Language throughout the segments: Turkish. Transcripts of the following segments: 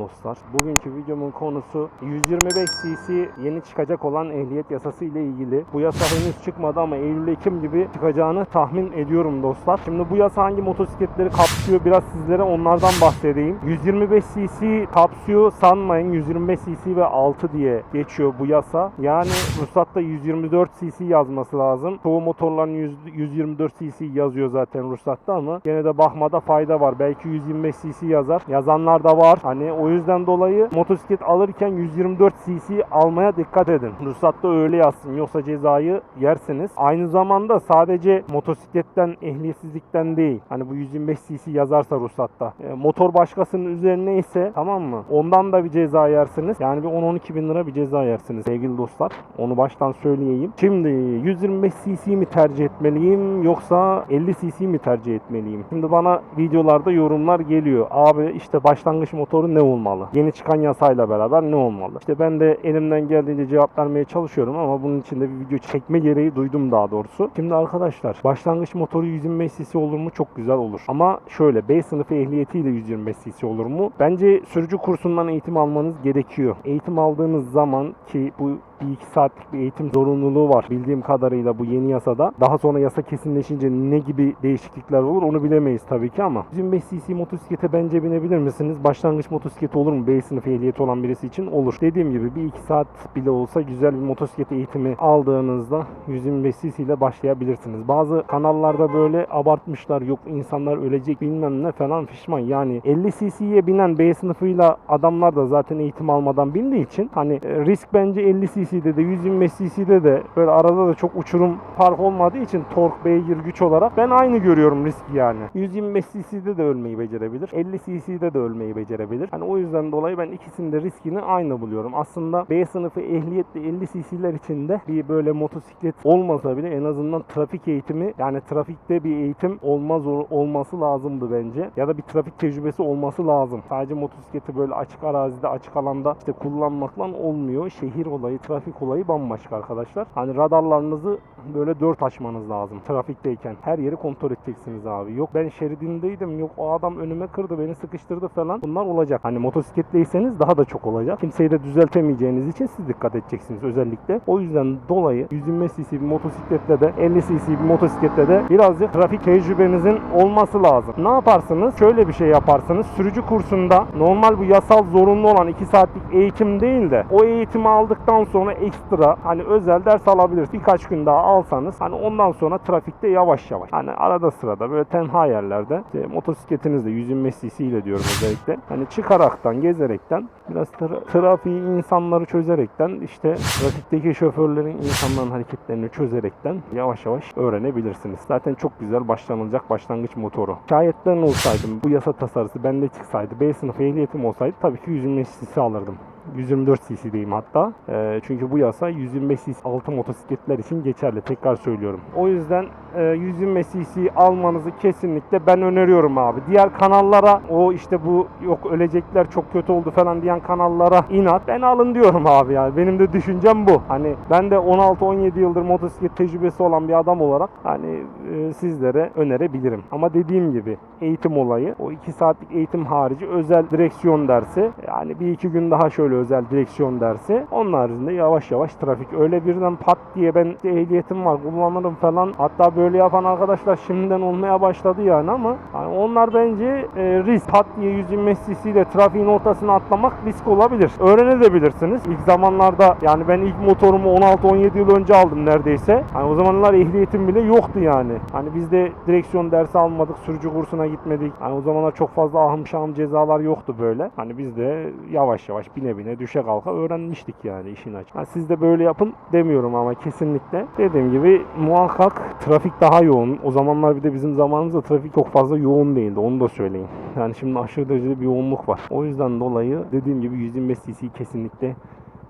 dostlar. Bugünkü videomun konusu 125 cc yeni çıkacak olan ehliyet yasası ile ilgili. Bu yasa henüz çıkmadı ama Eylül-Ekim gibi çıkacağını tahmin ediyorum dostlar. Şimdi bu yasa hangi motosikletleri kapsıyor biraz sizlere onlardan bahsedeyim. 125 cc kapsıyor sanmayın 125 cc ve 6 diye geçiyor bu yasa. Yani ruhsatta 124 cc yazması lazım. Çoğu motorların 100 124 cc yazıyor zaten ruhsatta ama gene de bakmada fayda var. Belki 125 cc yazar. Yazanlar da var. Hani o yüzden dolayı motosiklet alırken 124 cc almaya dikkat edin. Ruhsatta öyle yazsın. Yoksa cezayı yersiniz. Aynı zamanda sadece motosikletten ehliyetsizlikten değil. Hani bu 125 cc yazarsa ruhsatta. E, motor başkasının üzerine ise tamam mı? Ondan da bir ceza yersiniz. Yani bir 10-12 bin lira bir ceza yersiniz sevgili dostlar. Onu baştan söyleyeyim. Şimdi 125 cc mi tercih etmeliyim yoksa 50 cc mi tercih etmeliyim? Şimdi bana videolarda yorumlar geliyor. Abi işte başlangıç motoru ne olmalı? Yeni çıkan yasayla beraber ne olmalı? İşte ben de elimden geldiğince cevap vermeye çalışıyorum ama bunun için de bir video çekme gereği duydum daha doğrusu. Şimdi arkadaşlar başlangıç motoru 125 cc olur mu? Çok güzel olur. Ama şöyle B sınıfı ehliyetiyle 125 cc olur mu? Bence sürücü kursundan eğitim almanız gerekiyor. Eğitim aldığınız zaman ki bu bir iki saatlik bir eğitim zorunluluğu var bildiğim kadarıyla bu yeni yasada. Daha sonra yasa kesinleşince ne gibi değişiklikler olur onu bilemeyiz tabii ki ama 125 cc motosiklete bence binebilir misiniz? Başlangıç motosikleti olur mu? B sınıfı ehliyeti olan birisi için olur. Dediğim gibi bir iki saat bile olsa güzel bir motosiklet eğitimi aldığınızda 125 cc ile başlayabilirsiniz. Bazı kanallarda böyle abartmışlar yok insanlar ölecek bilmem ne falan fişman. Yani 50 cc'ye binen B sınıfıyla adamlar da zaten eğitim almadan bindiği için hani risk bence 50 cc'de de 125 cc'de de böyle arada da çok uçurum fark olmadığı için tork beygir güç olarak ben aynı görüyorum riski yani. 125 cc'de de ölmeyi becerebilir. 50 cc'de de ölmeyi becerebilir. Hani o yüzden dolayı ben ikisinin de riskini aynı buluyorum. Aslında B sınıfı ehliyetli 50 cc'ler içinde bir böyle motosiklet olmasa bile en azından trafik eğitimi yani trafikte bir eğitim olmaz olması lazımdı bence. Ya da bir trafik tecrübesi olması lazım. Sadece motosikleti böyle açık arazide, açık alanda işte kullanmakla olmuyor. Şehir olayı, trafik olayı bambaşka arkadaşlar. Hani radarlarınızı böyle dört açmanız lazım trafikteyken. Her yeri kontrol edeceksiniz abi. Yok ben şeridindeydim. Yok o adam önüme kırdı, beni sıkıştırdı falan. Bunlar olacak. Hani motosikletleyseniz daha da çok olacak. Kimseyi de düzeltemeyeceğiniz için siz dikkat edeceksiniz özellikle. O yüzden dolayı 125 cc bir motosikletle de 50 cc bir motosikletle de birazcık trafik tecrübenizin olması lazım. Ne yaparsınız? Şöyle bir şey yaparsınız. Sürücü kursunda normal bu yasal zorunlu olan 2 saatlik eğitim değil de o eğitimi aldıktan sonra ekstra hani özel ders alabilirsiniz. Birkaç gün daha alsanız hani ondan sonra trafikte yavaş yavaş. Hani arada sırada böyle tenha yerlerde işte motosikletinizle 125 cc ile diyorum özellikle. Hani çıkaraktan, gezerekten biraz tra- trafiği insanları çözerekten işte trafikteki şoförlerin insanların hareketlerini çözerekten yavaş yavaş öğrenebilirsiniz. Zaten çok güzel başlanılacak başlangıç motoru. Şayet ben olsaydım bu yasa tasarısı bende çıksaydı B sınıfı ehliyetim olsaydı tabii ki 125 cc alırdım. 124 cc'deyim hatta. Ee, çünkü bu yasa 125 cc altı motosikletler için geçerli. Tekrar söylüyorum. O yüzden e, 125 cc almanızı kesinlikle ben öneriyorum abi. Diğer kanallara o işte bu yok ölecekler çok kötü oldu falan diyen kanallara inat. Ben alın diyorum abi yani. Benim de düşüncem bu. Hani ben de 16-17 yıldır motosiklet tecrübesi olan bir adam olarak hani e, sizlere önerebilirim. Ama dediğim gibi eğitim olayı o 2 saatlik eğitim harici özel direksiyon dersi yani bir iki gün daha şöyle özel direksiyon dersi. Onun haricinde yavaş yavaş trafik. Öyle birden pat diye ben ehliyetim var kullanırım falan. Hatta böyle yapan arkadaşlar şimdiden olmaya başladı yani ama hani onlar bence e, risk. Pat diye 125 cc ile trafiğin ortasına atlamak risk olabilir. Öğrenebilirsiniz. İlk zamanlarda yani ben ilk motorumu 16-17 yıl önce aldım neredeyse. Hani o zamanlar ehliyetim bile yoktu yani. Hani biz de direksiyon dersi almadık, sürücü kursuna gitmedik. Hani o zamanlar çok fazla ahım şahım cezalar yoktu böyle. Hani biz de yavaş yavaş bine bine düşe kalka öğrenmiştik yani işin açık. Ha, siz de böyle yapın demiyorum ama kesinlikle. Dediğim gibi muhakkak trafik daha yoğun. O zamanlar bir de bizim zamanımızda trafik çok fazla yoğun değildi. Onu da söyleyeyim. Yani şimdi aşırı derecede bir yoğunluk var. O yüzden dolayı dediğim gibi 125 cc kesinlikle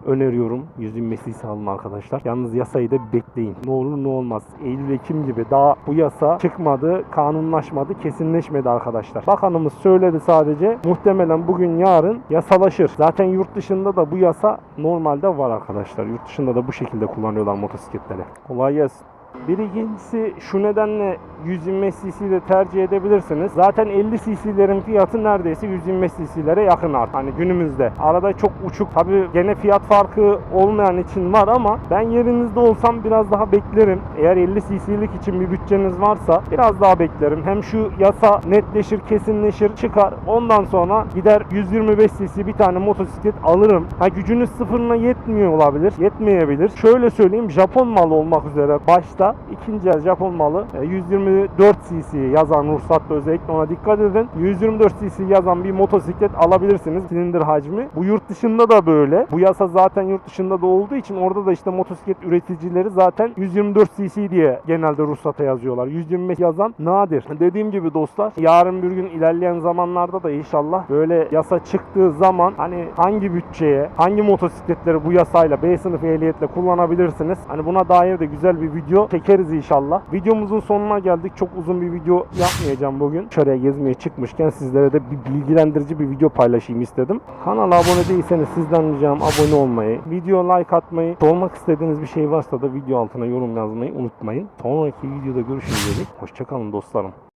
öneriyorum. 125 cc alın arkadaşlar. Yalnız yasayı da bekleyin. Ne olur ne olmaz. Eylül-Ekim gibi daha bu yasa çıkmadı, kanunlaşmadı, kesinleşmedi arkadaşlar. Bakanımız söyledi sadece. Muhtemelen bugün yarın yasalaşır. Zaten yurt dışında da bu yasa normalde var arkadaşlar. Yurt dışında da bu şekilde kullanıyorlar motosikletleri. Kolay gelsin. Bir ikincisi şu nedenle 125 cc de tercih edebilirsiniz. Zaten 50 cc'lerin fiyatı neredeyse 125 cc'lere yakın artık. Hani günümüzde. Arada çok uçuk. Tabi gene fiyat farkı olmayan için var ama ben yerinizde olsam biraz daha beklerim. Eğer 50 cc'lik için bir bütçeniz varsa biraz daha beklerim. Hem şu yasa netleşir, kesinleşir, çıkar. Ondan sonra gider 125 cc bir tane motosiklet alırım. Ha gücünüz sıfırına yetmiyor olabilir. Yetmeyebilir. Şöyle söyleyeyim Japon malı olmak üzere başta ikinci el Japon malı e, 124 cc yazan ruhsatta özellikle ona dikkat edin. 124 cc yazan bir motosiklet alabilirsiniz. Silindir hacmi. Bu yurt dışında da böyle. Bu yasa zaten yurt dışında da olduğu için orada da işte motosiklet üreticileri zaten 124 cc diye genelde ruhsata yazıyorlar. 125 yazan nadir. Dediğim gibi dostlar yarın bir gün ilerleyen zamanlarda da inşallah böyle yasa çıktığı zaman hani hangi bütçeye, hangi motosikletleri bu yasayla B sınıfı ehliyetle kullanabilirsiniz. Hani buna dair de güzel bir video çekeriz inşallah. Videomuzun sonuna geldik. Çok uzun bir video yapmayacağım bugün. Dışarıya gezmeye çıkmışken sizlere de bir bilgilendirici bir video paylaşayım istedim. Kanala abone değilseniz sizden ricam abone olmayı, video like atmayı, sormak istediğiniz bir şey varsa da video altına yorum yazmayı unutmayın. Sonraki videoda görüşürüz. Hoşçakalın dostlarım.